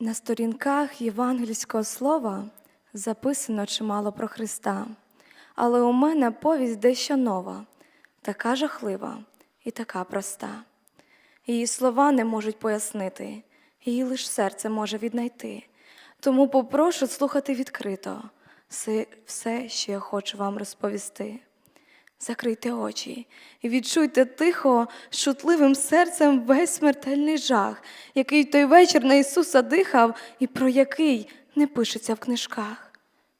На сторінках євангельського слова записано чимало про Христа, але у мене повість дещо нова, така жахлива і така проста. Її слова не можуть пояснити, її лиш серце може віднайти. Тому попрошу слухати відкрито все, все, що я хочу вам розповісти. Закрийте очі і відчуйте тихо, шутливим серцем весь смертельний жах, який той вечір на Ісуса дихав і про який не пишеться в книжках.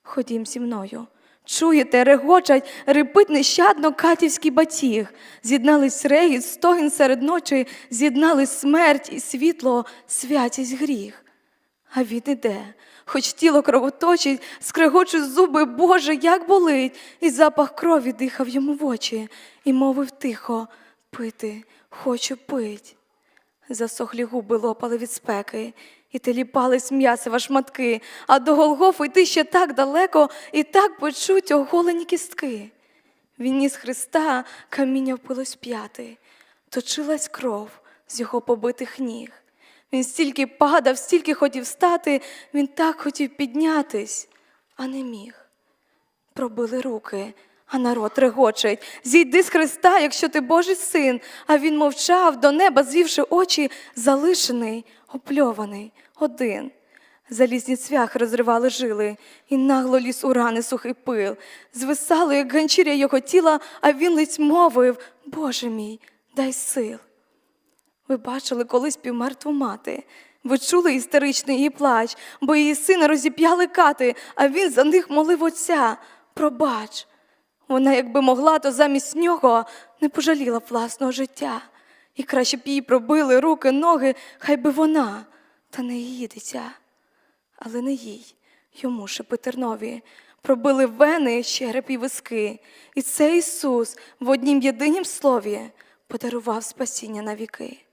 Ходім зі мною. Чуєте, регочать, репить нещадно катівський батіг. З'єднались регіт, стогін серед ночі, з'єднались смерть і світло, святість гріх. А він іде, хоч тіло кровоточить, скрегочуть зуби, Боже, як болить, і запах крові дихав йому в очі, і мовив тихо пити, хочу пить. Засохлі губи лопали від спеки, і теліпались м'ясива шматки, а до Голгофу йти ще так далеко, і так почуть оголені кістки. Він ніс Христа, каміння впилось п'яти, точилась кров з його побитих ніг. Він стільки падав, стільки хотів стати, він так хотів піднятись, а не міг. Пробили руки, а народ регочить. Зійди з Христа, якщо ти Божий син. А він мовчав до неба, звівши очі, залишений, опльований, один. Залізні цвяхи розривали жили, і нагло ліз у рани сухий пил. Звисало, як ганчір'я його тіла, а він ледь мовив Боже мій, дай сил. Ви бачили колись півмертву мати. Ви чули істеричний її плач, бо її сина розіп'яли кати, а він за них молив отця. Пробач. Вона, якби могла, то замість нього не пожаліла власного життя. І краще б їй пробили руки, ноги, хай би вона, та не її дитя. Але не їй, йому шепетернові. Пробили вени, череп і виски. І цей Ісус в однім єдинім слові подарував спасіння на віки.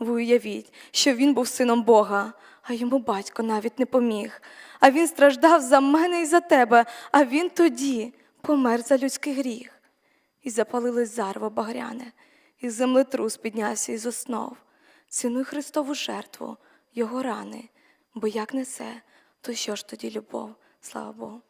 Ви уявіть, що він був сином Бога, а йому батько навіть не поміг. А він страждав за мене і за тебе, а він тоді помер за людський гріх. І запалилось зарво багряне, і землетрус піднявся із основ. Цінуй Христову жертву, його рани, бо як не це, то що ж тоді любов? Слава Богу.